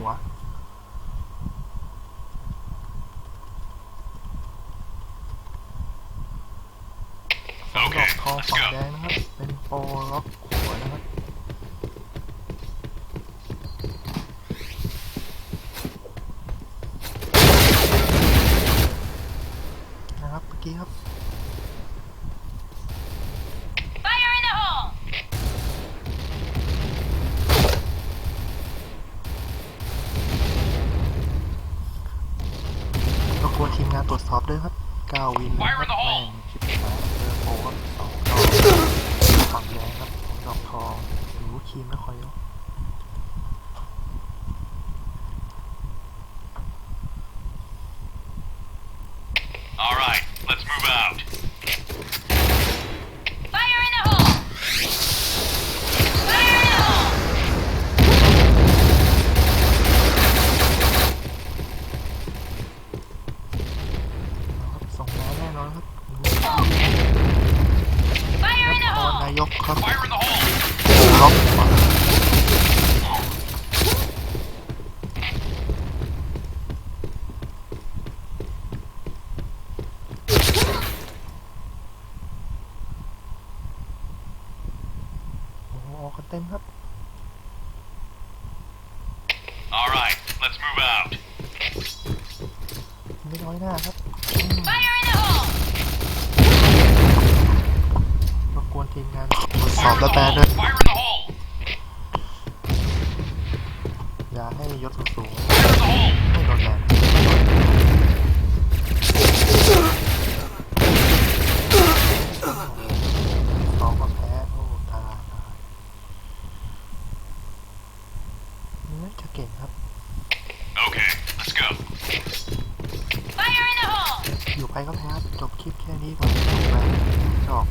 หัว ดอกคองฝั่งแดงนะครับ เป็นโปล็อกหัวนะครับ นะครับเมื่อกี้ครับ ทีมงานตรวจสอบด้วยครับก้าวินนะครับแม่งชิบหายเจอโปรครับสองดอกฝั่งแดงครับดอกทองหรือครีมไม่ค่อยเยอะ All right, let's move out. Fire in the hole! Fire in the hole! นะครับส่งมาแน่นอนครับ Fire in the นคร hole! นายกครับ Fire in the hole. ล็อกขวาโอ้โหออกกันเต็มครับ All right, let's move out. ไม่น้อยหน้าครับ สอบ Fire และ in แปล the ด้วย hole. Fire in the hole. อย่าให้ยศสูง Fire in the hole. ๆไม่โดนแรงเขาก็แพ้โอ้ตายตายนี่จะเก่งครับ Okay, let's go. Fire in the hole! อยู่ไปก็แพ้ครับจบคลิปแค่นี้ก่อนจบไปจอก